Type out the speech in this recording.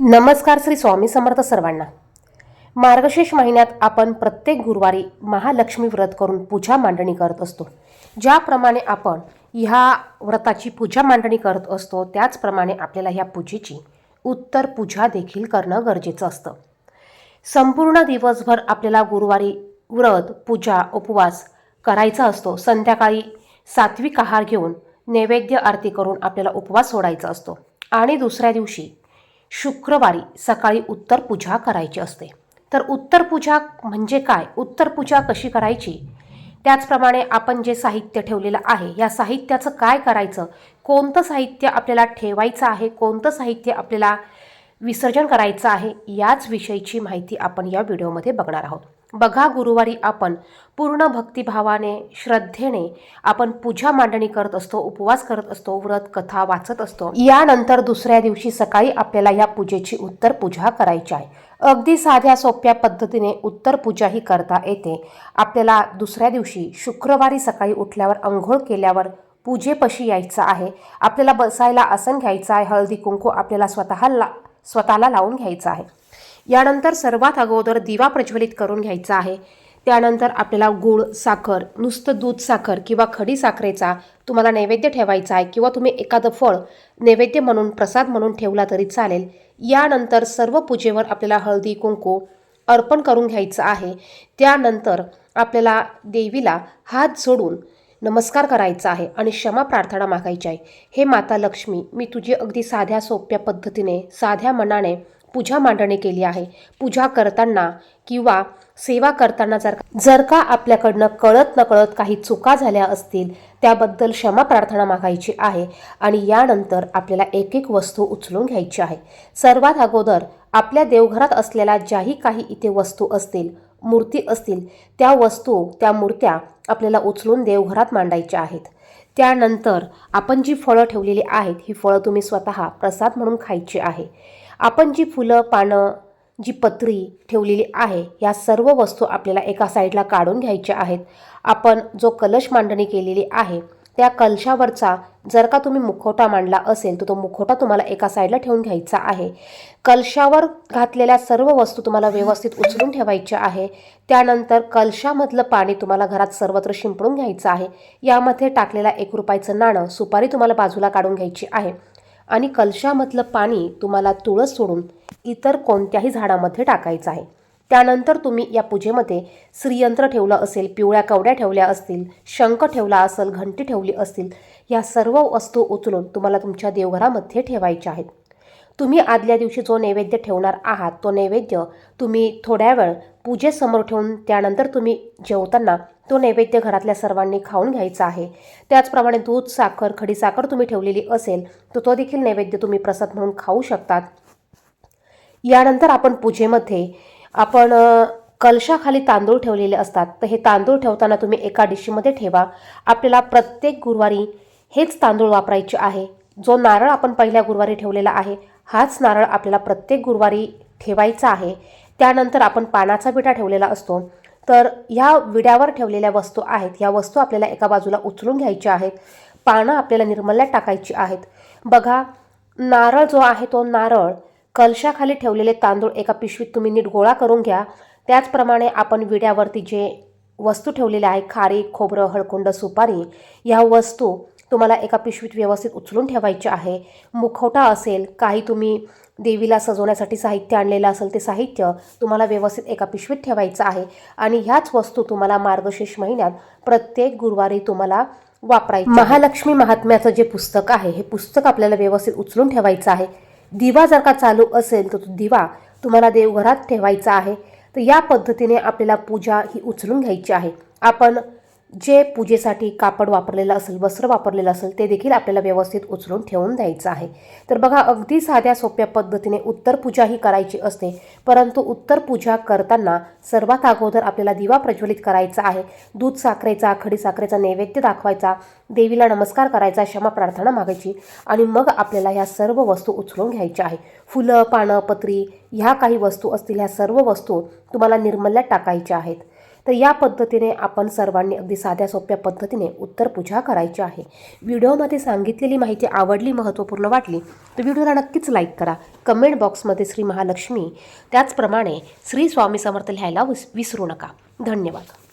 नमस्कार श्री स्वामी समर्थ सर्वांना. मार्गशीर्ष महिन्यात आपण प्रत्येक गुरुवारी महालक्ष्मी व्रत करून पूजा मांडणी करत असतो. ज्याप्रमाणे आपण ह्या व्रताची पूजा मांडणी करत असतो त्याचप्रमाणे आपल्याला ह्या पूजेची उत्तर पूजा देखील करणं गरजेचं असतं. संपूर्ण दिवसभर आपल्याला गुरुवारी व्रत पूजा उपवास करायचा असतो. संध्याकाळी सात्विक आहार घेऊन नैवेद्य आरती करून आपल्याला उपवास सोडायचा असतो. आणि दुसऱ्या दिवशी शुक्रवारी सकाळी उत्तर पूजा करायची असते. तर उत्तर पूजा म्हणजे काय? उत्तर पूजा कशी करायची? त्याचप्रमाणे आपण जे साहित्य ठेवलेलं आहे या साहित्याचं काय करायचं? कोणतं साहित्य आपल्याला ठेवायचं आहे? कोणतं साहित्य आपल्याला विसर्जन करायचं आहे याच विषयीची माहिती आपण या व्हिडिओमध्ये बघणार आहोत. बघा गुरुवारी आपण पूर्ण भक्तिभावाने श्रद्धेने आपण पूजा मांडणी करत असतो उपवास करत असतो व्रत कथा वाचत असतो. यानंतर दुसऱ्या दिवशी सकाळी आपल्याला या पूजेची उत्तर पूजा करायची आहे. अगदी साध्या सोप्या पद्धतीने उत्तर पूजा ही करता येते. आपल्याला दुसऱ्या दिवशी शुक्रवारी सकाळी उठल्यावर आंघोळ केल्यावर पूजेपशी यायचं आहे. आपल्याला बसायला आसन घ्यायचं आहे. हळदी कुंकू आपल्याला स्वतः ला स्वतःला लावून घ्यायचं आहे. यानंतर सर्वात अगोदर दिवा प्रज्वलित करून घ्यायचा आहे. त्यानंतर आपल्याला गूळ साखर नुसतं दूध साखर किंवा खडी साखरेचा तुम्हाला नैवेद्य ठेवायचा आहे किंवा तुम्ही एखादं फळ नैवेद्य म्हणून प्रसाद म्हणून ठेवला तरी चालेल. यानंतर सर्व पूजेवर आपल्याला हळदी कुंकू अर्पण करून घ्यायचं आहे. त्यानंतर आपल्याला देवीला हात जोडून नमस्कार करायचा आहे आणि क्षमा प्रार्थना मागायची आहे. हे माता लक्ष्मी मी तुझी अगदी साध्या सोप्या पद्धतीने साध्या मनाने पूजा मांडणी केली आहे. पूजा करताना किंवा सेवा करताना जर जर का आपल्याकडनं कळत नकळत काही चुका झाल्या असतील त्याबद्दल क्षमा प्रार्थना मागायची आहे आणि यानंतर आपल्याला एक एक वस्तू उचलून घ्यायची आहे. सर्वात अगोदर आपल्या देवघरात असलेल्या ज्याही काही इथे वस्तू असतील मूर्ती असतील त्या वस्तू त्या मूर्त्या आपल्याला उचलून देवघरात मांडायच्या आहेत. त्यानंतर आपण जी फळं ठेवलेली आहेत ही फळं तुम्ही स्वतः प्रसाद म्हणून खायची आहे. आपण जी फुलं पानं जी पत्री ठेवलेली आहे या सर्व वस्तू आपल्याला एका साईडला काढून घ्यायच्या आहेत. आपण जो कलश मांडणी केलेली आहे त्या कलशावरचा जर का तुम्ही मुखवटा मांडला असेल तर तो मुखवटा तुम्हाला एका साईडला ठेवून घ्यायचा आहे. कलशावर घातलेल्या सर्व वस्तू तुम्हाला व्यवस्थित उचलून ठेवायच्या आहे. त्यानंतर कलशामधलं पाणी तुम्हाला घरात सर्वत्र शिंपडून घ्यायचं आहे. यामध्ये टाकलेला एक रुपयाचं नाणं सुपारी तुम्हाला बाजूला काढून घ्यायची आहे. आणि कलशामधलं पाणी तुम्हाला तुळस सोडून इतर कोणत्याही झाडामध्ये टाकायचं आहे. त्यानंतर तुम्ही या पूजेमध्ये श्रीयंत्र ठेवलं असेल पिवळ्या कवड्या ठेवल्या असतील शंख ठेवला असेल घंटी ठेवली असतील या सर्व वस्तू उचलून तुम्हाला तुमच्या देवघरामध्ये ठेवायच्या आहेत. तुम्ही आदल्या दिवशी जो नैवेद्य ठेवणार आहात तो नैवेद्य तुम्ही थोड्या वेळ पूजेसमोर ठेवून त्यानंतर तुम्ही जेवताना तो नैवेद्य घरातल्या सर्वांनी खाऊन घ्यायचा आहे. त्याचप्रमाणे दूध साखर खडी साखर तुम्ही ठेवलेली असेल तर तो देखील नैवेद्य तुम्ही प्रसाद म्हणून खाऊ शकतात. यानंतर आपण पूजेमध्ये आपण कलशाखाली तांदूळ ठेवलेले असतात. तर हे तांदूळ ठेवताना तुम्ही एका डिशीमध्ये ठेवा. आपल्याला प्रत्येक गुरुवारी हेच तांदूळ वापरायचे आहे. जो नारळ आपण पहिल्या गुरुवारी ठेवलेला आहे हाच नारळ आपल्याला प्रत्येक गुरुवारी ठेवायचा आहे. त्यानंतर आपण पानाचा विटा ठेवलेला असतो. तर ह्या विड्यावर ठेवलेल्या वस्तू आहेत. ह्या वस्तू आपल्याला एका बाजूला उचलून घ्यायच्या आहेत. पानं आपल्याला निर्मल्यात टाकायची आहेत. बघा नारळ जो आहे तो नारळ कलशाखाली ठेवलेले तांदूळ एका पिशवीत तुम्ही नीट गोळा करून घ्या. त्याचप्रमाणे आपण विड्यावरती जे वस्तू ठेवलेल्या आहे खारी खोबरं हळकुंड सुपारी ह्या वस्तू तुम्हाला एका पिशवीत व्यवस्थित उचलून ठेवायच्या आहे. मुखवटा असेल काही तुम्ही देवीला सजवण्यासाठी साहित्य आणलेलं असेल ते साहित्य तुम्हाला व्यवस्थित एका पिशवीत ठेवायचं आहे. आणि ह्याच वस्तू तुम्हाला मार्गशीर्ष महिन्यात प्रत्येक गुरुवारी तुम्हाला वापरायचं महालक्ष्मी महात्म्याचं जे पुस्तक आहे हे पुस्तक आपल्याला व्यवस्थित उचलून ठेवायचं आहे. दिवा जर का चालू असेल तर तो दिवा तुम्हाला देवघरात ठेवायचा आहे. तर या पद्धतीने आपल्याला पूजा ही उचलून घ्यायची आहे. आपण जे पूजेसाठी कापड वापरलेलं असेल वस्त्र वापरलेलं असेल ते देखील आपल्याला व्यवस्थित उचलून ठेवून द्यायचं आहे. तर बघा अगदी साध्या सोप्या पद्धतीने उत्तर पूजा ही करायची असते परंतु उत्तर पूजा करताना सर्वात अगोदर आपल्याला दिवा प्रज्वलित करायचा आहे. दूध साखरेचा खडी साखरेचा नैवेद्य दाखवायचा देवीला नमस्कार करायचा क्षमा प्रार्थना मागायची आणि मग आपल्याला ह्या सर्व वस्तू उचलून घ्यायच्या आहे. फुलं पानं पत्री ह्या काही वस्तू असतील ह्या सर्व वस्तू तुम्हाला निर्मल्यात टाकायच्या आहेत. तर या पद्धतीने आपण सर्वांनी अगदी साध्या सोप्या पद्धतीने उत्तर पूजा करायची आहे. व्हिडिओमध्ये सांगितलेली माहिती आवडली महत्त्वपूर्ण वाटली तर व्हिडिओला नक्कीच लाईक करा. कमेंट बॉक्समध्ये श्री महालक्ष्मी. त्याचप्रमाणे श्री स्वामी समर्थ लिहायला विस विसरू नका. धन्यवाद.